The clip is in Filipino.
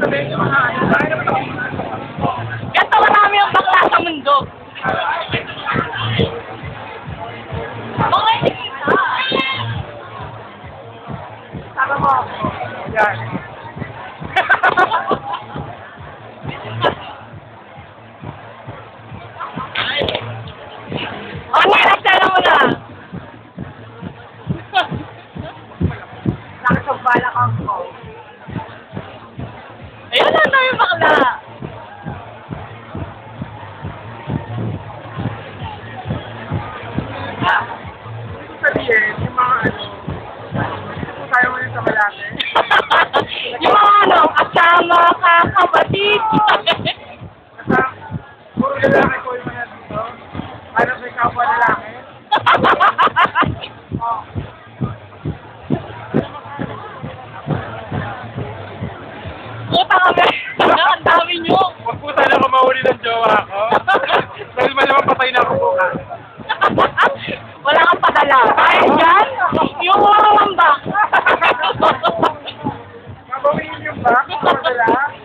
sabihin yung mga ang bakla sa mundo. Okay, sige na. Tama ko. Yan. Oh, nalagtala mo na! Nakasabala ka ako. Sabihin, yung mga ano, tayo sa malaki. yung mga ano, kasama ka, kapatid. Basta, puro lalaki ko yung mga dito. Hanap may kapwa lalaki. Oh. Puta kami. Ang dami nyo. Huwag po sana ako mahuli ng jowa ko. wala. Kahit dyan, yung mga mamba. Mabawiin yung ba? Wala.